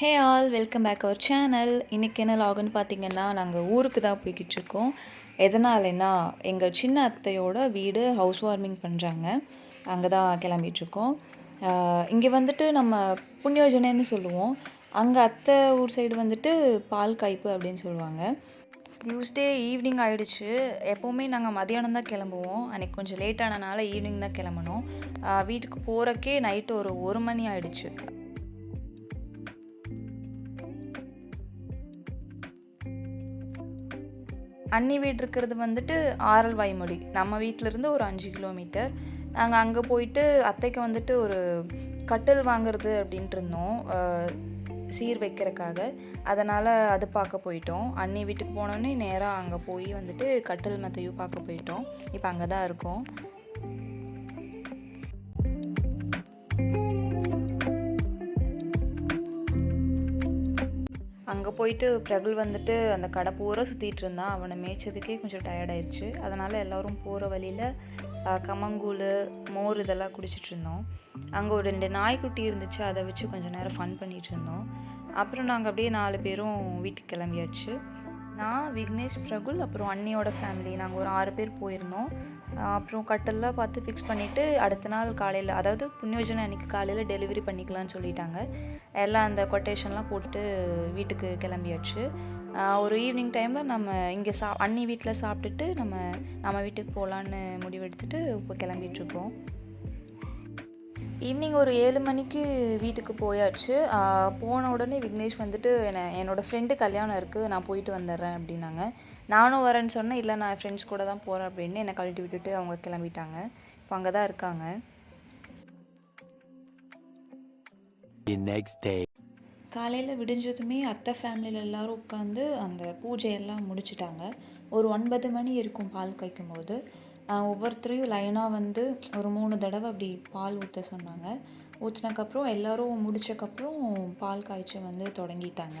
Hey all welcome back our channel இன்றைக்கி என்ன லாகுன்னு பார்த்தீங்கன்னா நாங்கள் ஊருக்கு தான் போய்கிட்டு இருக்கோம் எதனாலனா எங்கள் சின்ன அத்தையோட வீடு ஹவுஸ் வார்மிங் பண்ணுறாங்க அங்கே தான் கிளம்பிகிட்ருக்கோம் இங்கே வந்துட்டு நம்ம புண்ணியோஜனைன்னு சொல்லுவோம். அங்கே அத்தை ஊர் சைடு வந்துட்டு பால் காய்ப்பு அப்படின்னு சொல்லுவாங்க. டியூஸ்டே ஈவினிங் ஆகிடுச்சு எப்போவுமே நாங்கள் மதியானம் தான் கிளம்புவோம். அன்றைக்கி கொஞ்சம் லேட் ஆனனால ஈவினிங் தான் கிளம்பணும். வீட்டுக்கு போகிறக்கே நைட்டு ஒரு ஒரு மணி ஆகிடுச்சு அண்ணி வீடு இருக்கிறது வந்துட்டு ஆரல் வாய்மொழி. நம்ம வீட்டிலேருந்து ஒரு அஞ்சு கிலோமீட்டர். நாங்கள் அங்கே போயிட்டு அத்தைக்கு வந்துட்டு ஒரு கட்டில் வாங்குறது அப்படின்ட்டு இருந்தோம். சீர் வைக்கிறதுக்காக அதனால் அது பார்க்க போயிட்டோம். அண்ணி வீட்டுக்கு போனோன்னே நேராக அங்கே போய் வந்துட்டு கட்டில் மெத்தையும் பார்க்க போயிட்டோம். இப்போ அங்கே தான் இருக்கோம். அங்கே போயிட்டு பிரகுல் வந்துட்டு அந்த கடை பூரா சுற்றிட்டு இருந்தான் அவனை மேய்ச்சதுக்கே கொஞ்சம் tired அதனால் எல்லோரும் போகிற வழியில் கம்மங்கூழ் மோர் இதெல்லாம் குடிச்சிட்டு இருந்தோம். அங்கே ஒரு ரெண்டு நாய்க்குட்டி இருந்துச்சு. அதை வச்சு கொஞ்சம் நேரம் ஃபன் பண்ணிகிட்டு இருந்தோம். அப்புறம் நாங்கள் அப்படியே நாலு பேரும் வீட்டுக்கு கிளம்பியாச்சு. நான் விக்னேஷ் பிரகுல் அப்புறம் அண்ணியோட ஃபேமிலி நாங்கள் ஒரு ஆறு பேர் போயிருந்தோம். அப்புறம் கட்டெல்லாம் பார்த்து ஃபிக்ஸ் பண்ணிவிட்டு அடுத்த நாள் காலையில் அதாவது புண்ணியோஜனை அன்றைக்கி காலையில் டெலிவரி பண்ணிக்கலாம்னு சொல்லிட்டாங்க. எல்லாம் அந்த கொட்டேஷன்லாம் போட்டுட்டு வீட்டுக்கு கிளம்பியாச்சு. ஒரு ஈவினிங் டைமில் நம்ம இங்கே சா அண்ணி வீட்டில் சாப்பிட்டுட்டு நம்ம நம்ம வீட்டுக்கு போகலான்னு முடிவெடுத்துட்டு இப்போ கிளம்பிட்டுருக்கோம் ஈவினிங் ஒரு ஏழு மணிக்கு வீட்டுக்கு போயாச்சு. போன உடனே விக்னேஷ் வந்துட்டு என்ன என்னோடய ஃப்ரெண்டு கல்யாணம் இருக்குது நான் போயிட்டு வந்துடுறேன் அப்படின்னாங்க. நானும் வரேன்னு சொன்னேன் இல்லை நான் ஃப்ரெண்ட்ஸ் கூட தான் போகிறேன் அப்படின்னு என்னை கழட்டி விட்டுட்டு அவங்க கிளம்பிட்டாங்க. இப்போ அங்கே தான் இருக்காங்க. The next day. காலையில் விடிஞ்சதுமே அத்தை ஃபேமிலியில் எல்லாரும் உட்காந்து அந்த பூஜையெல்லாம் முடிச்சிட்டாங்க. ஒரு ஒன்பது மணி இருக்கும் பால் காய்க்கும் போது ஒவ்வொருத்தரையும் லைனாக வந்து ஒரு மூணு தடவை அப்படி பால் ஊற்ற சொன்னாங்க. ஊற்றினக்கப்புறம் எல்லோரும் முடிச்சக்கப்புறம் பால் காய்ச்ச வந்து தொடங்கிட்டாங்க.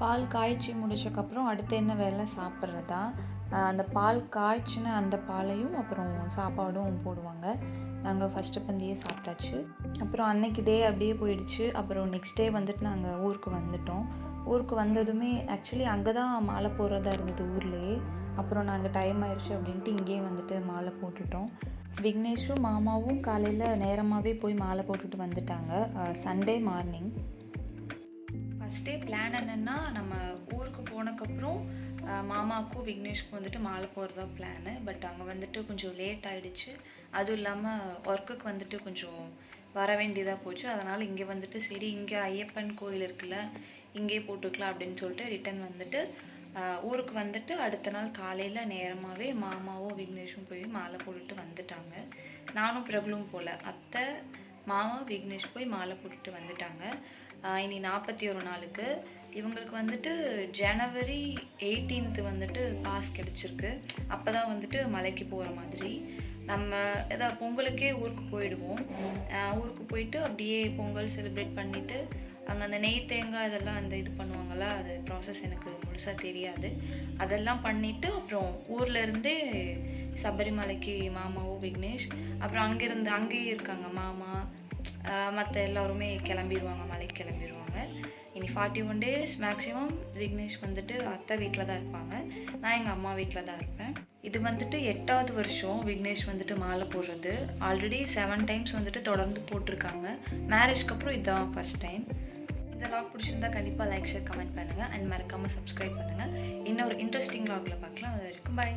பால் காய்ச்சி முடிச்சக்கப்புறம் அடுத்து என்ன வேலை? சாப்பிட்றதா? அந்த பால் காய்ச்சின அந்த பாலையும் அப்புறம் சாப்பாடும் போடுவாங்க. நாங்கள் ஃபஸ்ட்டு பந்தியே சாப்பிட்டாச்சு. அப்புறம் அன்னைக்கு டே அப்படியே போயிடுச்சு. அப்புறம் நெக்ஸ்ட் டே வந்துட்டு நாங்கள் ஊருக்கு வந்துட்டோம். ஊருக்கு வந்ததுமே ஆக்சுவலி அங்கே தான் மாலை போடுறதா இருந்தது ஊர்லேயே. அப்புறம் நாங்கள் டைம் ஆயிடுச்சு அப்படின்ட்டு இங்கேயே வந்துட்டு மாலை போட்டுட்டோம். விக்னேஷும் மாமாவும் காலையில் நேரமாகவே போய் மாலை போட்டுட்டு வந்துட்டாங்க. சண்டே மார்னிங் டே பிளான் என்னென்னா நம்ம ஊருக்கு போனக்கப்புறம் மாமாவுக்கும் விக்னேஷ்க்கும் வந்துட்டு மாலை போகிறதா பிளானு பட் அங்கே வந்துட்டு கொஞ்சம் லேட் ஆகிடுச்சு அதுவும் இல்லாமல் ஒர்க்குக்கு வந்துட்டு கொஞ்சம் வர வேண்டியதாக போச்சு. அதனால் இங்கே வந்துட்டு சரி இங்கே ஐயப்பன் கோயில் இருக்குல்ல இங்கே போட்டுக்கலாம் அப்படின்னு சொல்லிட்டு ரிட்டன் வந்துட்டு ஊருக்கு வந்துட்டு அடுத்த நாள் காலையில் நேரமாகவே மாமாவும் விக்னேஷும் போய் மாலை போட்டுட்டு வந்துட்டாங்க. நானும் பிரபலும் போல. அத்தை மாமா விக்னேஷ் போய் மாலை போட்டுட்டு வந்துட்டாங்க. இனி நாற்பத்தி ஒரு நாளுக்கு. இவங்களுக்கு வந்துட்டு ஜனவரி 18th வந்துட்டு பாஸ் கிடச்சிருக்கு. அப்போ தான் வந்துட்டு மலைக்கு போகிற மாதிரி. நம்ம ஏதாவது பொங்கலுக்கே ஊருக்கு போயிடுவோம். ஊருக்கு போயிட்டு அப்படியே பொங்கல் செலிப்ரேட் பண்ணிவிட்டு அங்கே அந்த நெய் தேங்காய் இதெல்லாம் அந்த இது பண்ணுவாங்கள்ல அது ப்ராசஸ் எனக்கு முழுசாக தெரியாது. அதெல்லாம் பண்ணிவிட்டு அப்புறம் ஊர்லேருந்தே சபரிமலைக்கு மாமாவும் விக்னேஷ் அப்புறம் அங்கேருந்து அங்கேயே இருக்காங்க மாமா மற்ற எல்லாருமே கிளம்பிடுவாங்க மலைக்கு கிளம்பிடுவாங்க இனி forty one days maximum Vignesh வந்துட்டு அத்தை வீட்டில் தான் இருப்பாங்க. நான் எங்கள் அம்மா வீட்டில் தான் இருப்பேன். இது வந்துட்டு எட்டாவது வருஷம் விக்னேஷ் வந்துட்டு மாலை போடுறது. ஆல்ரெடி செவன் டைம்ஸ் வந்துட்டு தொடர்ந்து போட்டிருக்காங்க. மேரேஜ்க்கு அப்புறம் இதுதான் ஃபஸ்ட் டைம் இந்த லாக் பிடிச்சிருந்தா கண்டிப்பாக லைக் ஷேர் கமெண்ட் பண்ணுங்கள் அண்ட் மறக்காமல் சப்ஸ்கிரைப் பண்ணுங்கள் இன்னொரு இன்ட்ரெஸ்டிங் லாகில் பார்க்கலாம். அது வரைக்கும் பாய்